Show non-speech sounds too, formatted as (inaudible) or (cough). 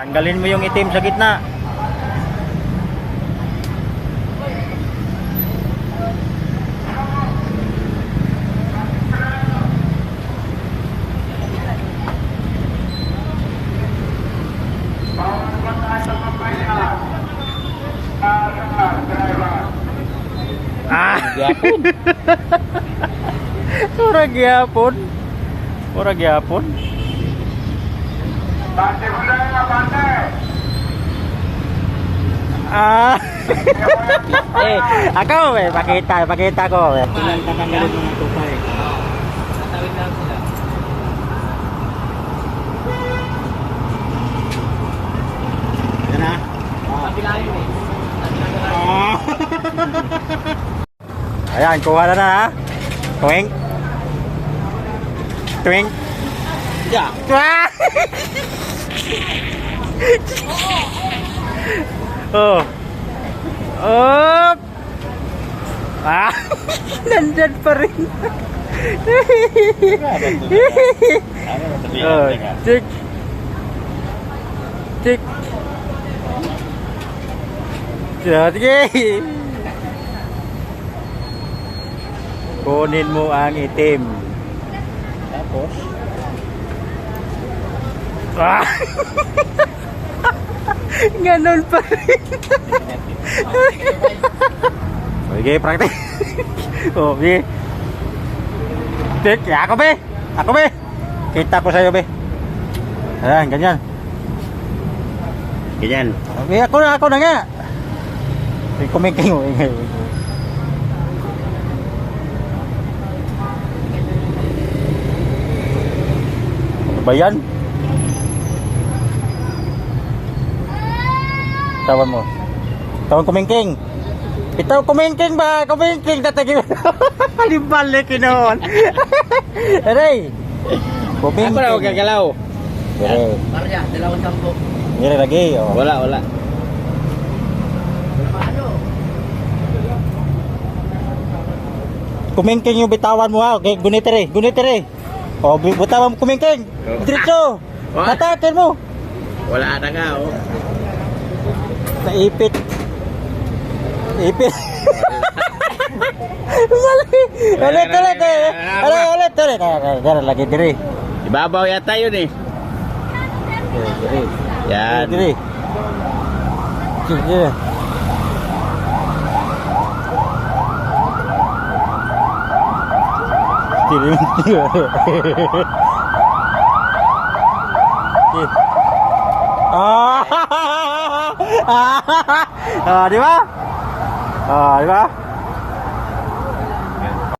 Tanggalin mo yung itim sa gitna. Ah! (laughs) Gyapon. Ora gyapon. Ora gyapon. Ah. (laughs) eh, ako eh, pakita, pakita ko eh. Kailan tatanggalin mo ng tupay? Tatawid lang sila. Yan na. Kabila yun eh. (laughs) Ayan, kuha na na ha. Twink. Twink. Yeah. Ah! (laughs) oh. Oh. Ah. (laughs) Nandyan pa rin. (laughs) oh, tik. Tik. Sige. Kunin mo ang itim. Tapos, Ah! (laughs) Ganon pa rin. Sige, praktik. oh, sige. Tik, ako be. Ako be. Kita ko sa'yo be. Ayan, ganyan. ganyan. Be, ako na, ako na nga. Sige, kumingking mo. Ano ba yan? Tawan mo. Tawan kumingking. Ito kumingking ba? Kumingking tatagin. (laughs) Limbalik noon. (laughs) Aray. Kumingking. Ako na huwag gagalaw. Dire. Marya, dalawang sampo. Dire lagi. Oh. Wala, wala. Ano? Kumingking yung bitawan mo ha. Okay, gunitire. Gunitire. O, bi- bitawan mo kumingking. Oh. Diretso. Hatakin mo. Wala na nga, oh. Naipit. Naipit. Mali. Ulit, ulit. Ulit, ulit, ulit. Dari lagi diri. Di yata yun eh. Ya. Diri. Yan. Diri. Diri. Diri. Diri. Diri. Ah! (laughs) ah, di ba? Ah, di ba?